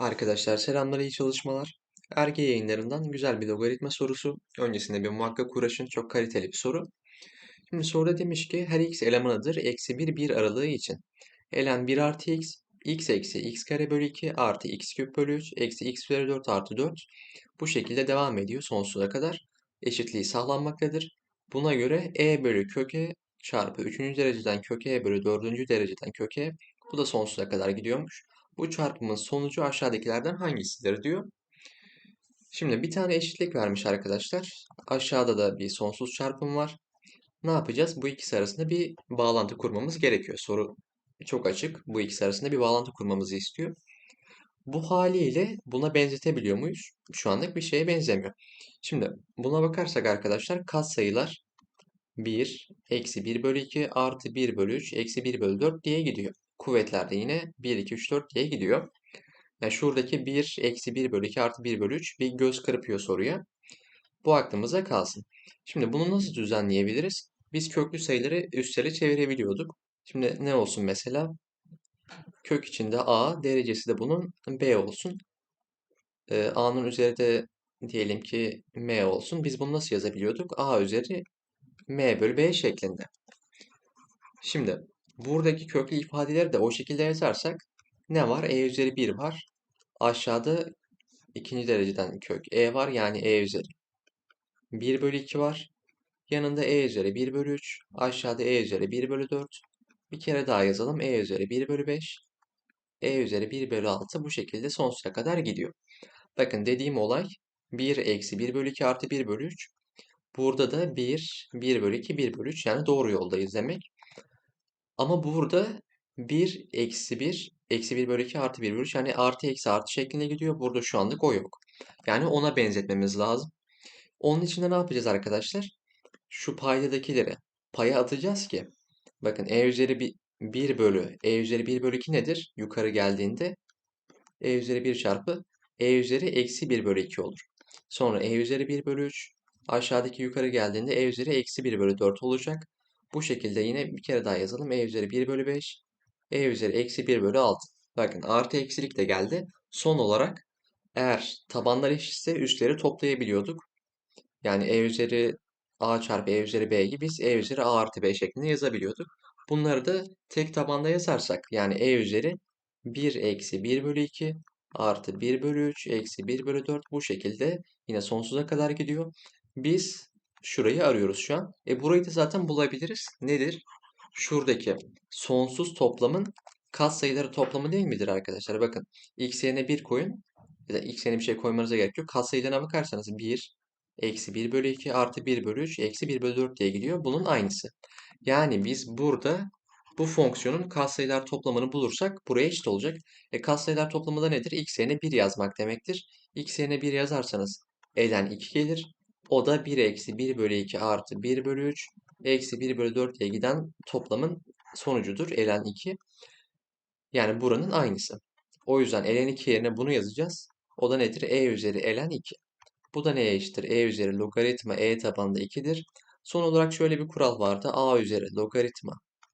Arkadaşlar selamlar, iyi çalışmalar. Erge yayınlarından güzel bir logaritma sorusu. Öncesinde bir muhakkak uğraşın. Çok kaliteli bir soru. Şimdi soruda demiş ki her x elemanıdır eksi 1 1 aralığı için. Elen 1 artı x, x eksi x kare bölü 2 artı x küp bölü 3 eksi x üzeri 4 artı 4. Bu şekilde devam ediyor sonsuza kadar. Eşitliği sağlanmaktadır. Buna göre e bölü kök e çarpı 3. dereceden kök e bölü 4. dereceden kök e. Bu da sonsuza kadar gidiyormuş. Bu çarpımın sonucu aşağıdakilerden hangisidir diyor. Şimdi bir tane eşitlik vermiş arkadaşlar. Aşağıda da bir sonsuz çarpım var. Ne yapacağız? Bu ikisi arasında bir bağlantı kurmamız gerekiyor. Soru çok açık. Bu ikisi arasında bir bağlantı kurmamızı istiyor. Bu haliyle buna benzetebiliyor muyuz? Şu anlık bir şeye benzemiyor. Şimdi buna bakarsak arkadaşlar katsayılar 1, eksi 1 bölü 2 artı 1 bölü 3, eksi 1 bölü 4 diye gidiyor. Kuvvetler de yine 1, 2, 3, 4 diye gidiyor. Yani şuradaki 1, eksi 1 bölü 2 artı 1 bölü 3 bir göz kırpıyor soruya. Bu aklımıza kalsın. Şimdi bunu nasıl düzenleyebiliriz? Biz köklü sayıları üstlere çevirebiliyorduk. Şimdi ne olsun mesela? Kök içinde a, derecesi de bunun b olsun. Ee, a'nın üzeri de diyelim ki m olsun. Biz bunu nasıl yazabiliyorduk? a üzeri m bölü b şeklinde. Şimdi buradaki köklü ifadeleri de o şekilde yazarsak ne var? e üzeri 1 var. Aşağıda ikinci dereceden kök e var yani e üzeri 1 bölü 2 var. Yanında e üzeri 1 bölü 3. Aşağıda e üzeri 1 bölü 4. Bir kere daha yazalım. e üzeri 1 bölü 5. e üzeri 1 bölü 6 bu şekilde sonsuza kadar gidiyor. Bakın dediğim olay 1 eksi 1 bölü 2 artı 1 bölü 3. Burada da 1, 1 bölü 2, 1 bölü 3 yani doğru yoldayız demek. Ama burada 1 eksi 1 eksi 1 bölü 2 artı 1 bölü 3 yani artı eksi artı şeklinde gidiyor. Burada şu anlık o yok. Yani ona benzetmemiz lazım. Onun için de ne yapacağız arkadaşlar? Şu paydadakileri paya atacağız ki bakın e üzeri 1, 1 bölü e üzeri 1 bölü 2 nedir? Yukarı geldiğinde e üzeri 1 çarpı e üzeri eksi 1 bölü 2 olur. Sonra e üzeri 1 bölü 3 aşağıdaki yukarı geldiğinde e üzeri eksi 1 bölü 4 olacak. Bu şekilde yine bir kere daha yazalım. e üzeri 1 bölü 5 e üzeri eksi 1 bölü 6. Bakın artı eksilik de geldi. Son olarak eğer tabanlar eşitse üstleri toplayabiliyorduk. Yani e üzeri a çarpı e üzeri b'yi biz e üzeri a artı b şeklinde yazabiliyorduk. Bunları da tek tabanda yazarsak yani e üzeri 1 eksi 1 bölü 2 artı 1 bölü 3 eksi 1 bölü 4 bu şekilde yine sonsuza kadar gidiyor. Biz şurayı arıyoruz şu an. E burayı da zaten bulabiliriz. Nedir? Şuradaki sonsuz toplamın katsayıları toplamı değil midir arkadaşlar? Bakın x yerine 1 koyun. Ya da x yerine bir şey koymanıza gerek yok. Katsayılarına bakarsanız 1, eksi 1 bölü 2 artı 1 bölü 3 eksi 1 bölü 4 diye gidiyor. Bunun aynısı. Yani biz burada bu fonksiyonun katsayılar toplamını bulursak buraya eşit olacak. E katsayılar toplamı da nedir? x yerine 1 yazmak demektir. x yerine 1 yazarsanız eden 2 gelir. O da 1 eksi 1 bölü 2 artı 1 bölü 3 eksi 1 bölü 4 diye giden toplamın sonucudur. Elen 2. Yani buranın aynısı. O yüzden elen 2 yerine bunu yazacağız. O da nedir? e üzeri elen 2. Bu da neye eşittir? e üzeri logaritma e tabanında 2'dir. Son olarak şöyle bir kural vardı. a üzeri logaritma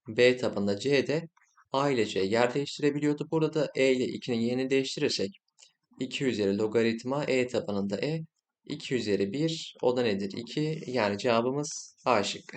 b tabanında c de a ile c yer değiştirebiliyordu. Burada da e ile 2'nin yerini değiştirirsek 2 üzeri logaritma e tabanında e 2 üzeri 1 o da nedir? 2 yani cevabımız A şıkkı.